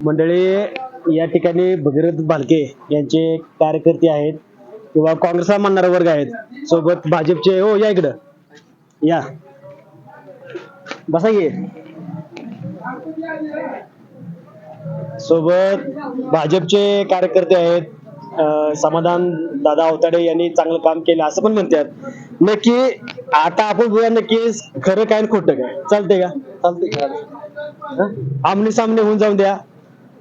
मंडळी या ठिकाणी भगीरथ भालके यांचे कार्यकर्ते आहेत किंवा काँग्रेसला मानणारा वर्ग आहेत. सोबत भाजपचे हो या इकडं. या. बसा की. सोबत भाजपचे कार्यकर्ते आहेत अं, समाधान दादा अवताडे यांनी चांगलं काम केलं असं पण म्हणतात. नक्की आता आपण बघूया नक्की खरं काय आणि खोटं काय. चालतंय का? चालतंय आमने सामने होऊन जाऊन द्या.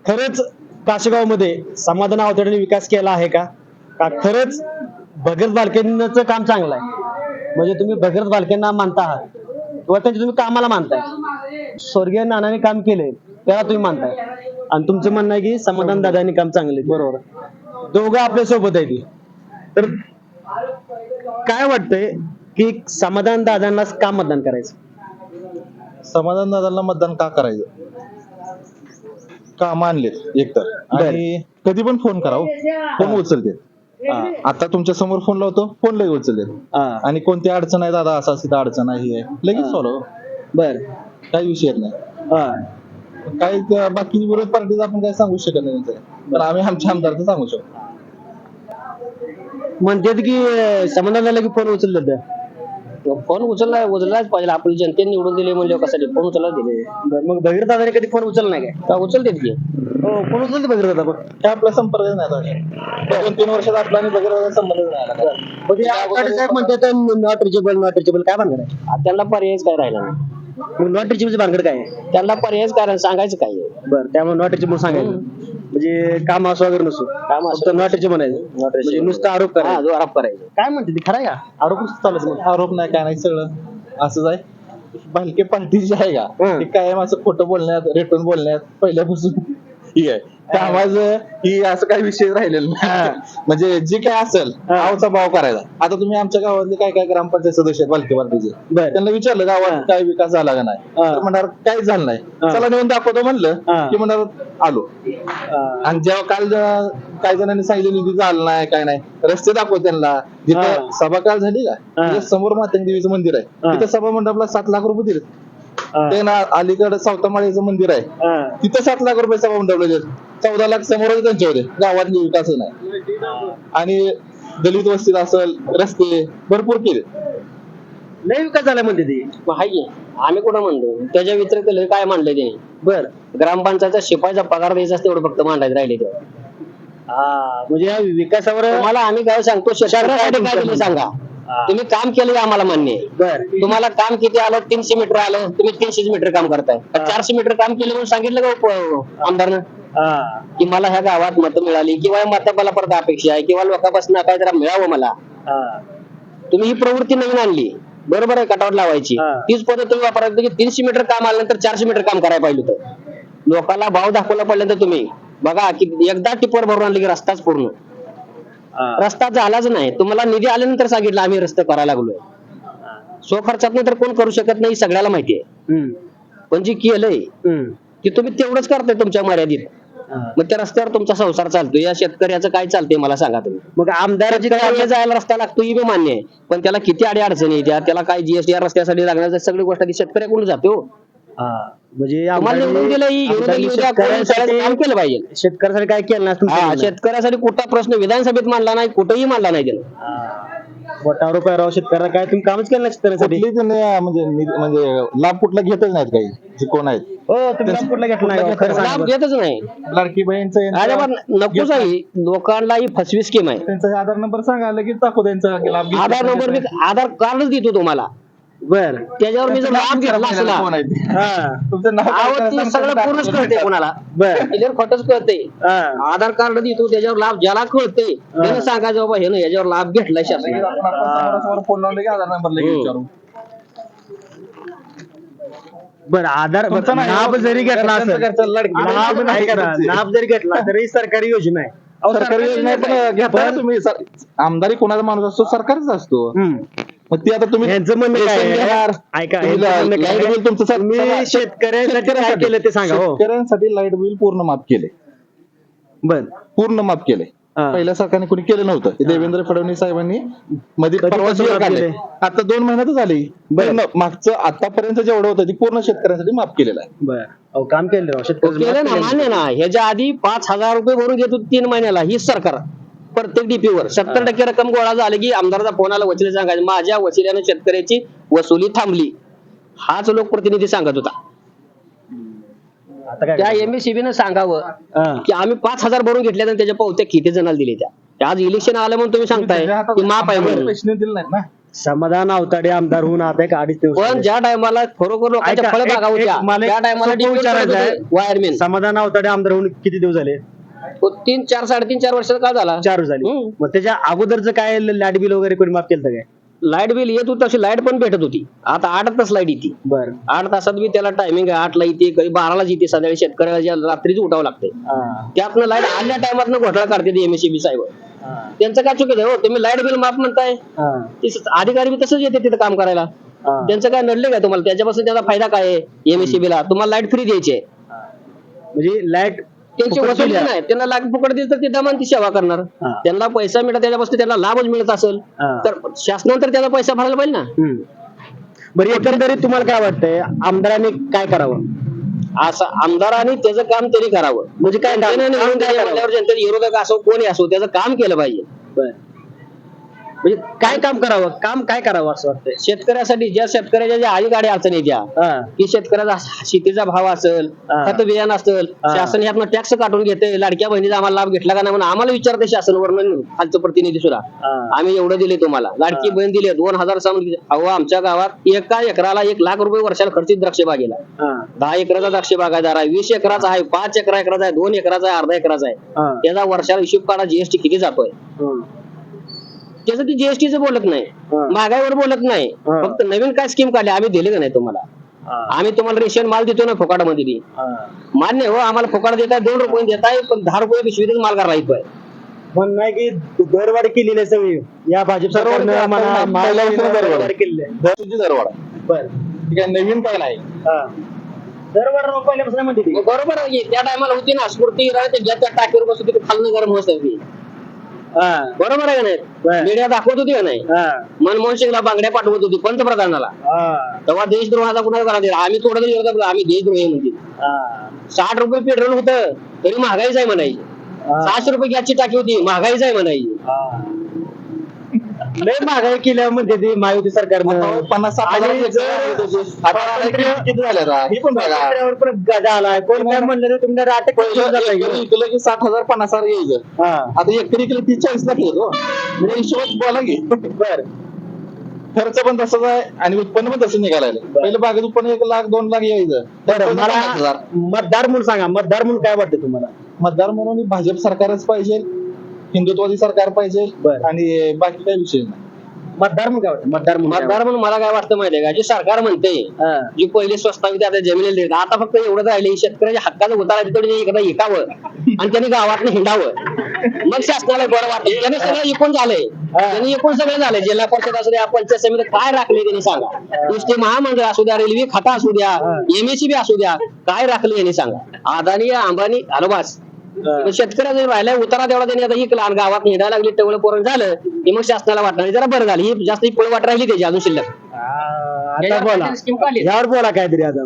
खरंच काशेगावमध्ये समाधान अवतड्याने विकास केला आहे का? का खरंच भगत बालकेंचं काम चांगलं आहे? म्हणजे तुम्ही भगत बालकेंना मानता आहात? किंवा त्यांच्या तुम्ही कामाला मानताय? स्वर्गीय नानाने काम केलंय त्याला तुम्ही मानताय? आणि तुमचं म्हणणं आहे की समाधान दादांनी काम चांगले बरोबर. दोघं आपल्यासोबत आहे तर काय वाटतंय की समाधान दादांनाच का मतदान करायचं? समाधान दादांना मतदान का करायचं? काम आणलेत एकतर. आणि कधी पण फोन करा हो. फोन उचलते. हा. आता तुमच्यासमोर फोन लावतो फोन लगेच उचलते. हा. आणि कोणती अडचण आहे दादा असा तिथं अडचण आहे ही लगेच हा. सॉल्व बर. काही विषय येत नाही. हा. काही बाकी विरोध पार्टीचं आपण काही सांगू शकत नाही त्यांचं. पण आम्ही आमच्या आमदारचं सांगू शकतो. म्हणतात की अं, समाधान झालं की फोन उचललं तर? फोन उचलला उचललाच पाहिजे. आपली जनतेने निवडून दिले म्हणजे कशासाठी फोन उचलला दिले? बरं, मग भगीरथ दादाने कधी फोन उचलला नाही काय? का उचलते की? हो फोन उचलते भगीरथ दादा पण काय आपला संपर्क नाही दोन तीन वर्षात आपला आणि वगैरे संबंध नाही आला साहेब म्हणतात नॉट रिचेबल नॉट रिचेबल काय भानगड आहे? त्यांना पर्यायच काय राहिला नाही. नॉट रिचेबल भानगड काय आहे? त्यांना पर्यायच काय राहिलं, सांगायचं काय आहे? बरं त्यामुळे नॉट रिचेबल सांगायचं. म्हणजे काम असो वगैरे नसो. काम असो. फक्त म्हणायचं. म्हणजे नुसतं आरोप हा करा जो आरोप करायचं. काय म्हणते ते? खरं आहे का? आरोप चालूच मग आरोप नाही काय नाही सगळं. असंच आहे. भालके पार्टी जी आहे का. ती कायम असं खोटं बोलण्यात रेटून बोलण्यात पहिल्यापासून. ही. आहे त्यामुळे ही असं काही विषय राहिलेला नाही. म्हणजे जे काय असेल. आवचा भाव करायचा. आता तुम्ही आमच्या गावातले काय काय ग्रामपंचायत सदस्य आहेत पार्टीचे बरं. त्यांना विचारलं. गावात काय विकास झाला का नाही. तर म्हणणार काहीच झालं नाही. चला नेऊन दाखवतो म्हणलं. की म्हणणार आलो. आणि जेव्हा काल काही जणांनी सांगितलं निधी झाला नाही काय नाही. रस्ते दाखव त्यांना. जिथे सभा काल झाली का? समोर मातंग देवीचं मंदिर आहे. तिथे सभा मंडपला सात लाख रुपये दिले ते ना अलीकडे सावतामाळीचं मंदिर आहे. तिथं सात लाख रुपये सभा मंडपला दिले चौदा लाख समोरच त्यांचे होते. गावात विकास नाही. आणि दलित वस्तीत असेल रस्ते भरपूर केले. लय विकास झाला म्हणते ते. मग हाय की. आम्ही कुठं म्हणतो? त्याच्या व्यतिरिक्त लय काय मांडलंय त्याने. बर. ग्रामपंचायतचा शिपाईचा पगार द्यायचा असं तेवढं फक्त मांडायचं राहिले ते. हा म्हणजे या विकासावर तुम्हाला आम्ही काय सांगतो शेतकऱ्यासाठी काय दिलं सांगा. तुम्ही काम केलं आम्हाला मान्य आहे बर. तुम्हाला काम किती आलं? तीनशे मीटर आलं. तुम्ही तीनशे मीटर काम करताय. चारशे मीटर काम केलं म्हणून सांगितलं का आमदारनं? की मला ह्या गावात मतं मिळाली किंवा मतं परत अपेक्षा आहे किंवा लोकांपासून काय जरा मिळावं मला. तुम्ही ही प्रवृत्ती नवीन आणली. बरोबर आहे कटावर लावायची. तीच पद्धत तुम्ही वापरायची की तीनशे मीटर काम आल्यानंतर चारशे मीटर काम करायला पाहिजे होतं. लोकांना भाव दाखवला पडल्यानंतर तुम्ही बघा की एकदा टिपर भरून आणले की रस्ताच पूर्ण. रस्ता झालाच नाही. तुम्हाला निधी आल्यानंतर सांगितलं आम्ही रस्ते करायला लागलोय. स्व खर्चात तर कोण करू शकत नाही सगळ्याला माहिती आहे. पण जे केलंय. की तुम्ही तेवढंच करताय तुमच्या मर्यादित. मग त्या रस्त्यावर तुमचा संसार चालतोय. या शेतकऱ्याचं काय चालतंय मला सांगा तुम्ही. मग आमदाराची काय जायला रस्ता लागतो ही बी मान्य आहे. पण त्याला किती अडी अडचणी त्याला काय जीएसटी या रस्त्यासाठी लागणार सगळी गोष्ट शेतकऱ्याकडून जातो? हा. म्हणजे तुम्हाला निवडून दिलं ही आमदारांनी विरोधी उद्या कोणी शेतकऱ्यांसाठी काम केलं पाहिजे शेतकऱ्यासाठी काय केलं नाही हा. शेतकऱ्यासाठी कुठला प्रश्न विधानसभेत मांडला नाही कुठेही मांडला नाही त्यानं हा. बोटावर रुपये राव शेतकऱ्याला काय तुम्ही कामच केलं नाही शेतकऱ्यासाठी म्हणजे म्हणजे लाभ कुठला घेतच नाहीत काही जे कोण आहेत हो तुम्ही काम कुठला घेतला नाही खरं सांगा लाभ बरं. घेतच नाही लाडकी बहीणचं अरे यांचं- पण नकोच आहे लोकांना ही फसवी स्कीम आहे त्यांचा आधार नंबर सांगा लगेच दाखव त्यांचा लाभ घेतला आधार नंबर मी आधार कार्डच देतो तुम्हाला बर. त्याच्यावर मी जर लाभ घेतला असला कोण आहे ते? हा. तुमचं नाव काय आवड करा ती सांगता सगळं दाखवलं पूर्णच. कळते कोणाला. बर. क्लिअर खोटच कळते हा. आधार कार्ड देतो त्याच्यावर लाभ ज्याला कळते त्याने सांगायचं बाबा हे ना याच्यावर लाभ घेतलाय लगेच शासनाने. आपण आपण समोरासमोर फोन लावले की आधार नंबर लगेच हम्म. विचारू. बर आधार तुमचं नाही. नाभ जरी घेतला घरच्यांचं- असेल बहीण नाही. नाभ जरी घेतला तरी सरकारी योजना आहे. अहो, सरकारी योजना आहे, पण घेता तुम्ही. सर- आमदारी कोणाचा माणूस असतो? सरकारच असतो. हम्म. मग ती आता तुम्ही यांचं म्हणणं काय रेशन आहे? घेणार. ऐका तुम्ही यांचं म्हणणं काय लाइट आहे? बिल तुमचं सर- तुम्ही सगळं- शेतकऱ्यांसाठी काय केलं ते सांगा हो. शेतकऱ्यांसाठी लाइट बिल पूर्ण माफ केले. बर. पूर्ण माफ केले. हा. पहिल्या सरकारने कोणी केलं नव्हतं. हे. देवेंद्र फडणवीस साहेबांनी मध्ये माफ काढले केलंय? आता दोन महिन्यातच झाली बरं. पूर्ण मागचं आतापर्यंत जेवढं होतं ते पूर्ण शेतकऱ्यांसाठी माफ केलेलं आहे. बर. अहो काम केलं राव, केलं ना माफ मान्य ना ह्याच्या आधी पाच हजार रुपये भरून घेत होते तीन महिन्याला हीच सरकार. प्रत्येक डीपीवर सत्तर टक्के रक्कम गोळा झाली की आमदाराचा फोन आला वशिले सांगायचं माझ्या वशिल्याने शेतकऱ्याची वसुली थांबली हाच लोकप्रतिनिधी सांगत होता आता काय त्या? एमएससीबी न सांगावं. की आम्ही पाच हजार भरून घेतल्या आणि त्याच्या पावत्या किती जणाला दिले त्या आज इलेक्शन आलं म्हणून तुम्ही सांगताय की माप आहे म्हणून पैसे दिले नाहीत ना समाधान अवताडे आमदार होऊन आता एक अडीच दिवस पण. ज्या टायमाला खरोखर लोकांच्या ऐका, फळबागा एक- होत्या एक मला एक त्या टायमाला सोपं विचारायचं आहे. वायरमॅन समाधान अवताडे आमदार होऊन किती दिवस झाले तीन चार साडेतीन चार वर्षाचा का झाला. चार झाले. हम्म. मग त्याच्या अगोदरचं काय लाइट बिल वगैरे कोणी माफ केलं काय? लाइट बिल येत होतं तशी लाइट पण भेटत होती. आता आठ तास लाइट येते. बर. आठ तासात बी त्याला टायमिंग आहे आठला येते कधी बारालाच येते संध्याकाळी शेतकऱ्याला ज्या रात्रीच उठावं लागते. त्यातनं लाइट आल्या टायमात घोटाळा काढते एमएससीबी साहेब. त्यांचं काय चुकीचं आहे हो तुम्ही लाइट बिल माफ म्हणताय. अधिकारी बी तसंच येते तिथं काम करायला. त्यांचं काय नडले काय तुम्हाला? त्याच्यापासून त्याचा फायदा काय आहे एमएससीबी ला? तुम्हाला लाइट फ्री द्यायची आहे. म्हणजे लाइट त्यांची वसुली नाही. त्यांना लाख फुकट दिली तर ते दमान ती सेवा करणार. हा. त्यांना पैसा मिळत त्याच्यापासून त्यांना लाभच मिळत असेल. हा. तर शासनानं तर त्याचा पैसा भरायला पाहिजे ना. बरं एकंदरीत तुम्हाला काय वाटतंय? आमदारांनी काय करावं? असं आमदारांनी त्याचं काम त्यांनी करावं. म्हणजे काय काम- जनतेने निवडून काम काय दिले करावं? म्हणल्यावर जनतेने विरोधक असो कोणी असो त्याचं काम केलं पाहिजे. बर. म्हणजे काय काम करावं काम काय करावं असं वाटतंय शेतकऱ्यासाठी ज्या शेतकऱ्याच्या ज्या गाड्या अडचणी हा. की शेतकऱ्याचा शेतीचा भाव असेल हा. खत बियाणं असेल हा. शासन ह्यातनं टॅक्स काढून घेते लाडक्या बहिणीचा आम्हाला लाभ घेतला का नाही म्हणून आम्हाला विचारते शासन वर्णन खालचं प्रतिनिधी सुद्धा हा. आम्ही एवढं दिले तुम्हाला लाडकी हा. बहीण दिले दोन हजार सांगून अहो आमच्या गावात एका एकराला एक लाख रुपये वर्षाला खर्चित द्राक्ष बागेला हा. दहा एकराचा द्राक्ष बागायदार आहे वीस एकराचा आहे पाच एकरा एकराचा आहे दोन एकराचा आहे अर्धा एकराचा आहे हा. त्याचा वर्षाला हिशोब काढा जीएसटी किती जातोय हम्म. त्याचं ती जीएसटीचं बोलत नाही. महागाईवर बोलत नाही. फक्त नवीन काय स्कीम काढली आम्ही दिले का नाही तुम्हाला. आम्ही तुम्हाला रेशन माल देतो ना हा. मान्य हो आम्हाला फुकाट देताय दोन रुपये देताय पण दहा रुपये पिशवीतच माल करा येतोय पण नाही की दरवाढ केलेली आहे सगळी या भाजप सरकारनं आता महागाईनं दरवाढ. दरवाढ केलेली आहे. दरवर्षी दरवाढ बर ठीक आहे नवीन काय नाही. दरवाढ पहिल्यापासून म्हणते बरोबर आहे की त्या टायमाला होती ना स्फूर्ती राहते ज्या त्या टाकीवर बसत होती खालनं गरम होत. बरोबर आहे का नाही बर. मीडिया दाखवत होती का नाही. मनमोहन सिंगला बांगड्या पाठवत होती पंतप्रधानाला. तेव्हा देशद्रोहाचा गुन्हा करा दिला आम्ही थोडं तरी विरोधात आम्ही देशद्रोही म्हणते हा. साठ रुपये पेट्रोल होतं तरी महागाईच आहे म्हणायची. सहाशे रुपये गॅसची टाकी होती महागाईच आहे म्हणायची. लय महागाई केल्या म्हणते ती महायुती सरकारनं. पन्नास हे गदा आलाय. कोण काय म्हणलं तुम्ही अटक की साठ हजार पन्नास हजार यायचं हा. आता एकरी इकलं तीस चाळीस लाख येतो. म्हणजे हिशोबात बोला की. बर. खर्च पण तसंच आहे आणि उत्पन्न पण तसं निघायला पहिलं बागेत उत्पन्न एक लाख दोन लाख यायचं. मला. मतदार म्हणून सांगा. मतदार म्हणून काय वाटतं तुम्हाला? मतदार म्हणून भाजप सरकारच पाहिजे. हिंदुत्वादी सरकार पाहिजे बरं. आणि बाकी काही विषय नाही. मतदार म्हणून काय वाटतं? मतदार काय मतदार म्हणून मला काय वाटतं माहितीये का? जे सरकार म्हणते वाटतं? हा. जी पहिले स्वस्तावित आता जमिनी देत आता फक्त एवढंच राहिले शेतकऱ्याच्या हक्काचं उतारा तिथं एकदा एकावं आणि त्यांनी गावात हिंडावं. मग शासनाला बरं वाटेल त्यांनी सगळं एकूण झालंय. त्यांनी एकूण सगळं झालंय. जिल्हा परिषद असू द्या पंचायत समिती काय राखले त्यांनी सांगा. नुसते महामंडळ असू द्या रेल्वे खाता असू द्या एमएससीबी असू द्या काय राखले यांनी सांगा. अदानी अंबानी अरबास हा. शेतकऱ्याचा राहिलाय उतारा तेवढा त्यांनी आता इकला आणि गावात हिंडायला लागली टवळ पोरण झालं की मग शासनाला वाटणार आणि जरा बरं झालं. ही जास्त ही पळ वाट राहिली त्याची अजून शिल्लक. आता बोला. यावर बोला काहीतरी आता.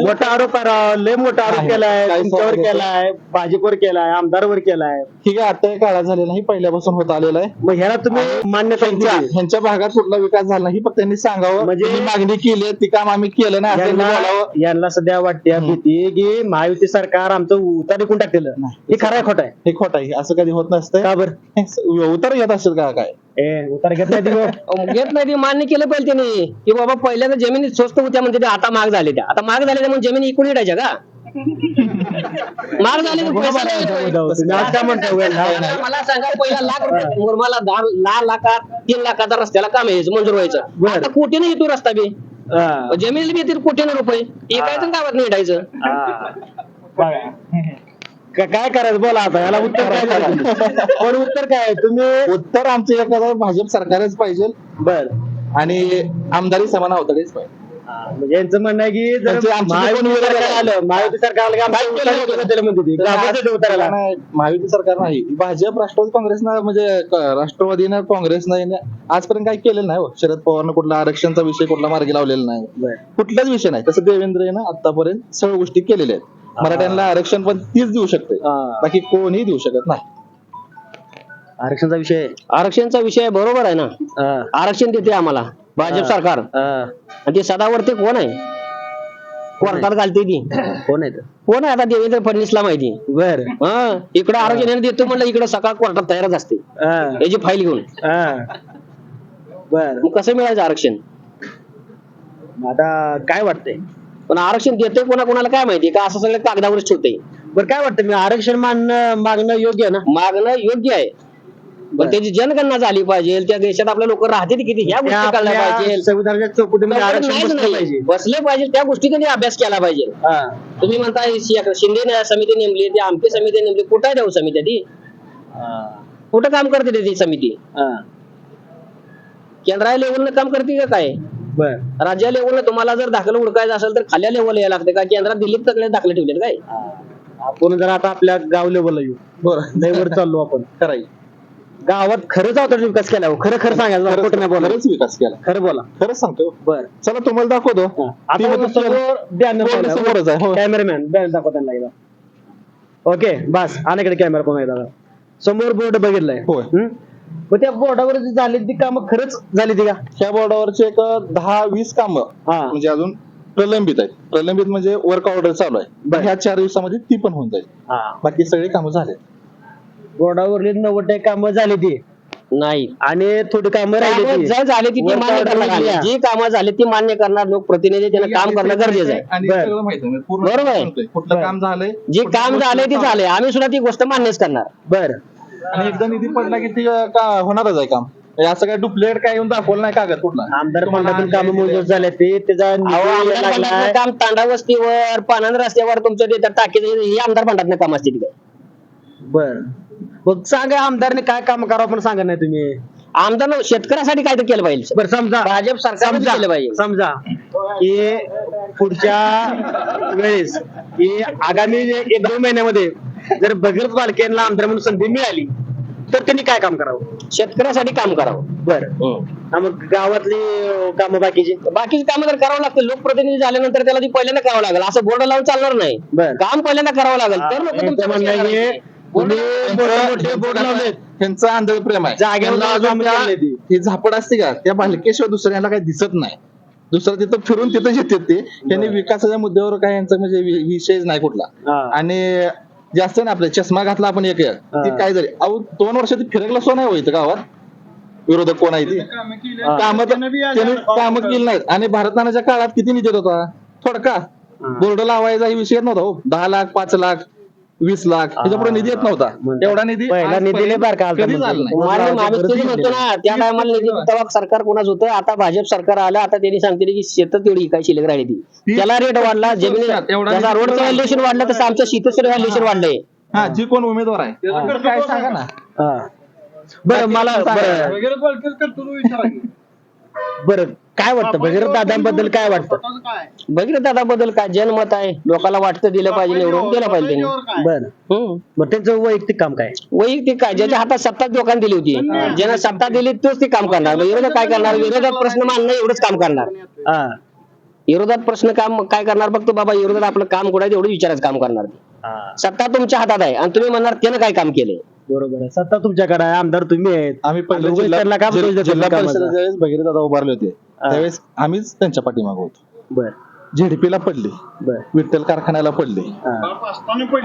मोठा आरोप करा लय मोठा आरोप आहे. केलाय काय तुमच्यावर? केलाय भाजपवर केलाय आमदारवर केलाय. ठीक आहे आता काळात झालेला नाही पहिल्यापासून होत आलेला आहे. मग ह्याला तुम्ही मान्यता ह्यांच्या दिली. ह्यांच्या भागात कुठला विकास झाला नाही ही फक्त त्यांनी सांगावं. म्हणजे- म्हणजे मागणी केली आहे, ती काम आम्ही केलं नाही असं यांना बोलावं. यांना सध्या वाटते भीती की महायुती सरकार आमचं उतार कोण टाकलेलं. नाही. हे खरं आहे खोटं आहे. हे खोट आहे. असं कधी होत नसतं का बरं? उतर येत असेल का काय? ए उतार घेत नाही अहो, घेत नाही ते मान्य केलं पाहिजे त्यांनी की बाबा पहिल्यांदा जमिनी स्वस्त होत्या म्हणजे आता महाग झाल्या त्या आता महाग झाल्या म्हणून जमिनी इकून येटायच्या का महाग झाले तर पैसा नाही येतोय. तुम्ही आज काय म्हणता वेळ आता मला सांगा पहिला लाख रुपये मुरमाला दहा दहा लाखात तीन लाखाचा रस्त्याला काम यायचं मंजूर व्हायचं बरं. आता कोटीने येतो रस्ता बी हा. जमिनीला बी येतील कोटीने रुपये एकायचं गावात नाही हा. बघा. का- काय करायचं बोला आता याला उत्तर काय द्यायचं? पण उत्तर काय आहे? तुम्ही उत्तर आमचं आहे भाजप सरकारच पाहिजे बर आणि आमदारी समान अवतडेच पाहिजे म्हणजे यांचं म्हणणं आहे की जर त्यांचे आमचे जे कोणी महायुती सरकार आलं महायुती सरकार आलं की आमचं काय उतारा केलं? उतारा म्हणते ती. घाबरते ते उताराला नाही, महायुती सरकार नाही भाजप राष्ट्रवादी काँग्रेसनं म्हणजे क- राष्ट्रवादीनं काँग्रेसनं याने आजपर्यंत काही केलेलं नाही हो. शरद पवारनं कुठला आरक्षणचा विषय कुठला मार्गी लावलेला नाही बरं. कुठलाच विषय नाही तसं देवेंद्र यानं आतापर्यंत सर्व गोष्टी केलेल्या आहेत मराठ्यांना आरक्षण पण तीच देऊ शकते. बाकी कोणीही देऊ शकत नाही. आरक्षणचा विषय? आहे. आरक्षणचा विषय बरोबर आहे ना. आरक्षण देते आम्हाला. भाजप. सरकार. आणि ते सदावर्ती कोण आहे? कोर्टात घालते ती. कोण आहे ते? कोण आहे आता देवेंद्र फडणवीसला माहिती? बर. हा. इकडे आरक्षण देतो म्हणलं इकडे सकाळ कोर्टात तयारच असते. हा. याची फाईल घेऊन. बर. मग कसं मिळायचं आरक्षण? आता काय वाटतंय? पण आरक्षण देते कोणा कोणाला काय माहिती? का असं सगळं कागदावरच ठेवते बरं काय वाटतं? मी आरक्षण मागणं मागणं योग्य आहे ना? मागणं योग्य आहे. पण त्याची जनगणना झाली पाहिजे. त्या देशात आपले लोक राहतील किती? ह्या गोष्टी कळल्या आपल्या पाहिजे. संविधानाच्या चौकटीमध्ये आरक्षण नाहीच बसलं. पाहिजे. बसले पाहिजे. त्या गोष्टी अभ्यास केला पाहिजे. हा. तुम्ही म्हणता शिंदे ने समिती नेमली ती आमची समिती नेमली. कुठं आहे देऊ समिती ती. कुठं काम करते ती समिती? हा. केंद्रा लेवलनं काम करते का काय? बर. राज्य लेवलला तुम्हाला जर दाखल उडकायचं असेल तर खाल्या लेवलला यायला लागते. का केंद्रात दिल्लीत सगळे दाखले ठेवलेत काय? हा. आपण जर आता आपल्या गाव लेवलला येऊ. बरं. लयवर चाललो आपण. खरंय गावात खरंच अवतरण विकास केला हो. खरं खरं सांगायचं खोटं नाही बोला खरंच विकास केला. खरं बोला. खरंच सांगतो बर. चला तुम्हाला दाखवतो. ती आता समोर बॅनर बोर्ड समोरच आहे, हो. कॅमेरामॅन बॅनर दाखवा त्यांना एकदा. ओके बस. अनेकडे कॅमेरा पण एकदा समोर बोर्ड बघितलाय. होय. हम्म? मग त्या बोर्डावर जी झाली ती कामं खरंच झाली ती का ह्या बोर्डावरचे एक दहा वीस कामं हा. म्हणजे अजून प्रलंबित आहेत प्रलंबित म्हणजे वर्क ऑर्डर चालू आहे बरं. ह्या चार दिवसामध्ये ती पण होऊन जाईल बाकी सगळी कामं झाले बोर्डावरली नव्वद टक्के कामं झाली ती नाही आणि थोडी कामं राहिली कामं ती. जर झाली ती मान्य order करणार. जी कामं झाली ती मान्य करणार लोकप्रतिनिधी त्यांना काम करणं गरजेचं आहे आणि बरं. सगळं माहिती आहे. म्हणजे पूर्ण बरोबर आहे. सांगतोय. कुठलं बरं. काम झालंय जे कुठल्या काम झालंय ते झालंय आम्ही सुद्धा ती गोष्ट मान्यच करणार बर आणि एकदा निधी पडला की ती का होणारच आहे काम. हे असं काय डुप्लिकेट काय येऊन दाखवलं नाही कागद कुठला. आमदार फंडातून कामं. मंजूर झाले ते त्याचा निधी आमदार काम तांडा वस्तीवर पानंद रस्त्यावर तुमचं ते त्या टाकीचं हे आमदार फंडातलं काम असते तिथे. बर. मग सांगा आमदारने काय काम करावं पण सांगा नाही तुम्ही. आमदार शेतकऱ्यासाठी काय तर केलं पाहिजे बर समजा. भाजप सरकारने समजा. केलं पाहिजे. समजा. की पुढच्या वेळेस की आगामी एक दोन महिन्यामध्ये जर भगीरथ बालकेंना आमदार म्हणून संधी मिळाली तर त्यांनी काय काम करावं? शेतकऱ्यासाठी काम करावं. बर. मग गावातली कामं बाकीची? बाकीची कामं तर करावं लागतं लोकप्रतिनिधी झाल्यानंतर त्याला ती पहिल्यांदा करावं लागेल. असं बोर्ड लावून चालणार नाही. बर. काम पहिल्यांदा करावं लागेल. तर लोक तुम्ही मोठे मोठे बोर्ड लावलेत. त्यांचं आंधळ प्रेम आहे. जागेवर त्यांना अजून कामं ती. ही झापड असते का? त्या भालकेशिवाय दुसऱ्याला काही दिसत नाही. दुसरं तिथं फिरून तिथं येतात ते. त्यांनी विकासाच्या मुद्द्यावर काय यांचा म्हणजे वि- विषयच नाही कुठला. हा. आणि जास्त ना आपले चष्मा घातला आपण एक. एक ती. काय झाली अहो दोन वर्ष ती फिरकला सो नाही हो इथं गावात. विरोधक कोण आहे ती. कामं कामं केली नाहीत. आणि भारतानाच्या काळात किती निधी होता? थोडका बोर्ड लावायचा ही विषय नव्हता हो. दहा लाख पाच लाख. वीस लाख. त्याच्या पुढे निधी येत नव्हता. म्हणजे एवढा निधी पहिला निधी लय बारका आलता कधी. झाला नाही. मान्य ना त्या टायमाला निधी तेव्हा सरकार कोणाच होतं? आता भाजप सरकार आलं आता त्यांनी सांगते की शेतात तेवढी काय शिल्लक राहिली ती. त्याला रेट वाढला जमिनी एवढा निधी रोडचं वाढला. व्हॅल्युएशन वाढलं तसं आमच्या शेतीचं व्हॅल्युएशन वाढलंय. हा जी कोण उमेदवार आहे. काय सांगा ना. हा. बरं मला बरं. बरं. काय वाटतं? भगीरथ दादांबद्दल काय वाटतं? बघितलं दादा बद्दल काय? जनमत आहे. लोकांना वाटतं दिलं पाहिजे निवडून दिलं पाहिजे त्यांनी. बरं. हम्म. मग त्यांचं वैयक्तिक काम काय? वैयक्तिक काय? ज्याच्या हातात सत्ता लोकांनी दिली होती. ज्यांना सत्ता दिली तोच ते काम करणार. मग विरोधात काय करणार? विरोधात प्रश्न मांडणं एवढंच काम करणार. हा. विरोधात प्रश्न काम काय करणार? फक्त बाबा विरोधात आपलं काम कुठं आहे तेवढं विचारायचं काम करणार. ते. हा. सत्ता तुमच्या हातात आहे. आणि तुम्ही म्हणणार त्यानं काय काम केलंय? बरोबर आहे. सत्ता तुमच्याकडे आहे. आमदार तुम्ही आहेत. आम्ही पहिले आणि उगाच जिल्हा त्यांना काय जिल्हा- दोष देतो जिल्हा कामाचा? परिषदेच्या वेळेस भगीरथ दादा उभारले होते. हा. त्यावेळेस आम्हीच त्यांच्या पाठीमागे होतो. बर. झेडपीला पडले. बर. विठ्ठल कारखान्याला पडले.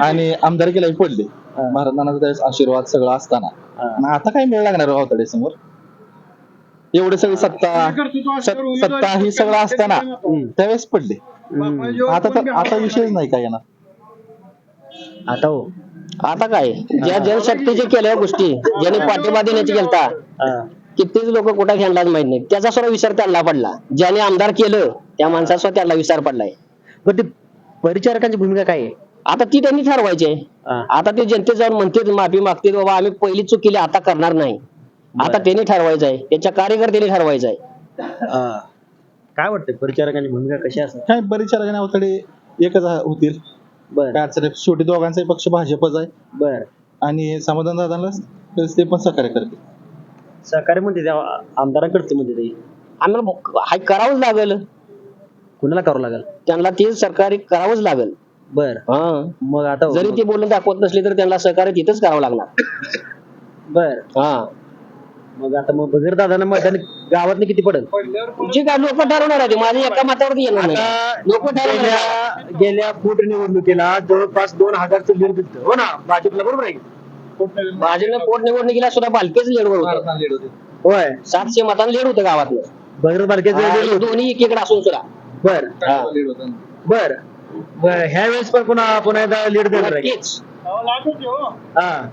आणि आमदारकीलाही पडले. महाराजांचा त्यावेळेस आशीर्वाद सगळं असताना. आणि आता काय मिळ लागणार अवतडे समोर? एवढे सगळी सत्ता सत- सत्ता ही सगळं असताना त्यावेळेस पडले. आता तर आता विषयच नाही काय येणार. आता हो. आता काय? ज्या जनशक्तीचे केल्या गोष्टी ज्यांनी पाठिंबा देण्याची केलता कित्येक लोक कुठं खेळणार माहीत नाही. त्याचा सुद्धा विचार त्यांना पडला. ज्याने आमदार केलं त्या माणसाचा सुद्धा त्यांना विचार पडलाय. पण ते परिचारकांची भूमिका काय आहे? आता ती त्यांनी ठरवायची आहे. हा. आता ते जनतेत जाऊन म्हणते माफी मागते बाबा आम्ही पहिली चूक केली आता करणार नाही. आता त्यांनी ठरवायचं आहे. त्यांच्या कार्यकर्त्यांनी ठरवायचं आहे. हा. काय वाटतं परिचारकांची भूमिका कशी असेल काय बरेच राजन अवतडे एकच होतील. बर. काय अडचण नाही. शेवटी दोघांचाही पक्ष भाजपच आहे. बर. आणि समाधान दादाला ते पण सहकार्य करतील. सहकार्य म्हणते त्या आमदारांकडचे म्हणते ते. आम्हाला हाय करावंच लागेल. कुणाला करावं लागेल? त्यांना ते सरकारी करावंच लागेल. बर. हा. मग आता जरी ते बोलून दाखवत नसले तर त्यांना सहकार्य तिथंच करावं लागणार. बर. हा. मग आता मग बघीर दादांना मतदान गावात किती पडेल? जे काय लोक ठरवणार आहे ते. माझ्या एका मतावरती येणार नाही. लोक ठरवणार. गेल्या गेल्या फूट निवडणुकीला जवळपास दोन हजारचं लीड दिसतं हो ना? भाजपला बरोबर आहे? भाजपने पोट निवडणुकीला सुद्धा बालकेच लेडवर होतं. होय. सातशे मतांना लेड होतं गावातलं. बालकेचं हा. दोन्ही एकीकडे असून सुद्धा. बर. बर. बर ह्या वेळेस पण पुन्हा पुन्हा एकदा लीड देणार आहे नक्कीच. हा.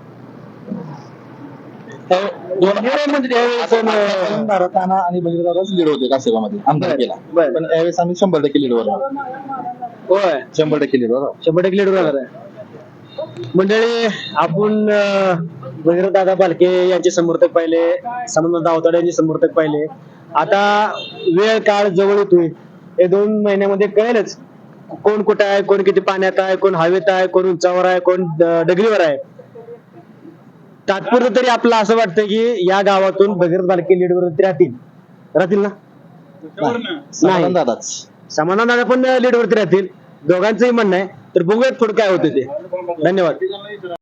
म्हणजे यावेळेस पण, अं, भारताना आणि बजरंगाच लीड होते कासेगावमध्ये आमदार केला. बरं. पण यावेळेस आम्ही शंभर टक्के लीडवर होय. शंभर टक्के लीडवर शंभर टक्के लीड राहणार आहे. मंडळी आपण वगैरे दादा बालके यांचे समर्थक पाहिले समन्वय दावताडे यांचे समर्थक पाहिले. आता वेळ काळ जवळ येतोय. हे दोन महिन्यामध्ये कळेलच कोण कुठं आहे कोण किती पाण्यात आहे कोण हवेत आहे कोण उंचावर आहे कोण डगरीवर आहे. तात्पुरतं तरी आपलं असं वाटतं की या गावातून भगीरथ बालके लीडवर राहतील. राहतील ना? समाधान दादाच. समाधान दादा पण लीडवरती राहतील. दोघांचंही म्हणणं आहे. तर बघूयात पुढे काय होते ते. धन्यवाद.